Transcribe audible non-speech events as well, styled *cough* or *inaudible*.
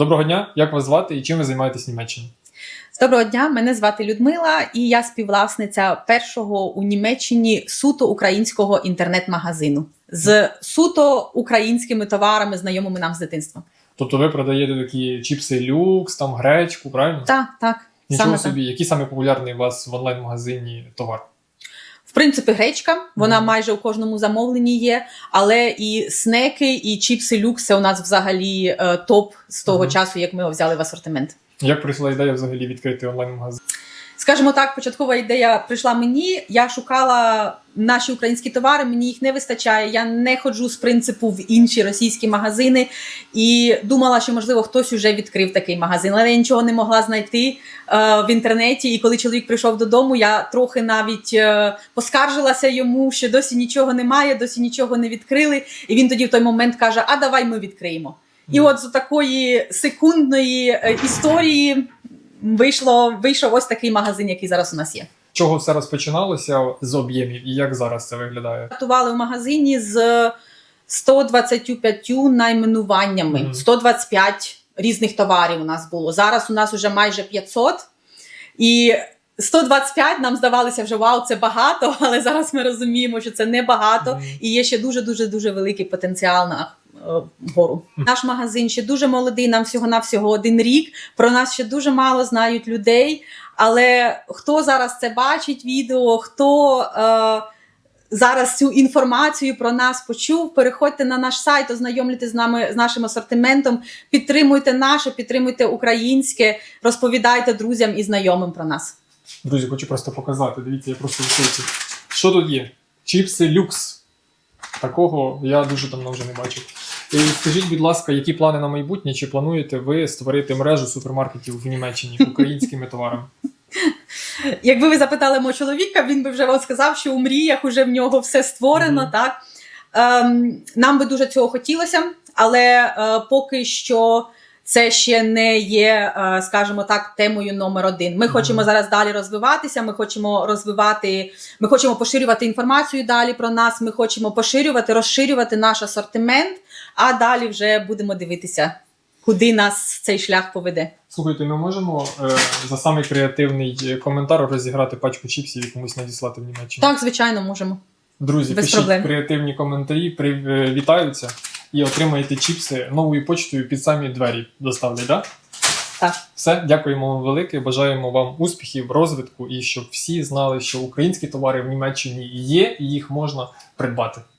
Доброго дня, як вас звати і чим ви займаєтесь в Німеччині? Доброго дня, мене звати Людмила, і я співвласниця першого у Німеччині суто українського інтернет-магазину з суто українськими товарами, знайомими нам з дитинства. Тобто ви продаєте такі чіпси люкс, там гречку, правильно? Так, так. Нічого саме так. собі, який саме популярний у вас в онлайн-магазині товар? В принципі, гречка, вона майже у кожному замовленні є, але і снеки, і чіпси люкс це у нас взагалі е, топ з того часу, як ми його взяли в асортимент. Як прийшла ідея взагалі відкрити онлайн-магазин? Скажімо так, початкова ідея прийшла мені. Я шукала наші українські товари, мені їх не вистачає. Я не ходжу з принципу в інші російські магазини і думала, що можливо хтось уже відкрив такий магазин, але я нічого не могла знайти е, в інтернеті. І коли чоловік прийшов додому, я трохи навіть е, поскаржилася йому, що досі нічого немає, досі нічого не відкрили. І він тоді в той момент каже: А давай ми відкриємо. І от з такої секундної е, історії вийшло, вийшов ось такий магазин, який зараз у нас є. Чого все розпочиналося з об'ємів і як зараз це виглядає? Стартували в магазині з 125 найменуваннями, Мгм. 125 різних товарів у нас було. Зараз у нас вже майже 500. І 125 нам здавалося вже вау, це багато, *laughs* але зараз ми розуміємо, що це не багато. Мгм. І є ще дуже дуже дуже великий потенціал на вгору. Наш магазин ще дуже молодий, нам всього на всього один рік. Про нас ще дуже мало знають людей. Але хто зараз це бачить, відео, хто е, зараз цю інформацію про нас почув, переходьте на наш сайт, ознайомлюйтесь з нами з нашим асортиментом, підтримуйте наше, підтримуйте українське, розповідайте друзям і знайомим про нас. Друзі, хочу просто показати. Дивіться, я просто в шоці. Що тут є? Чіпси люкс. Такого я дуже давно вже не бачив. І скажіть, будь ласка, які плани на майбутнє? Чи плануєте ви створити мережу супермаркетів в Німеччині українськими товарами? *laughs* Якби ви запитали мого чоловіка, він би вже вам сказав, що у мріях уже в нього все створено. Мгм. Так ем, нам би дуже цього хотілося, але е, поки що. Це ще не є, е, скажімо так, темою номер один. Ми хочемо зараз далі розвиватися. Ми хочемо розвивати, ми хочемо поширювати інформацію далі про нас. Ми хочемо поширювати, розширювати наш асортимент. А далі вже будемо дивитися, куди нас цей шлях поведе. Слухайте, ми можемо е, за самий креативний коментар розіграти пачку чіпсів і комусь надіслати в Німеччину. Так, звичайно, можемо. Друзі, без пишіть проблем. креативні коментарі, при, е, і отримаєте чіпси новою почтою під самі двері доставлять, да? Так. Все, дякуємо вам велике. Бажаємо вам успіхів, розвитку і щоб всі знали, що українські товари в Німеччині є і їх можна придбати.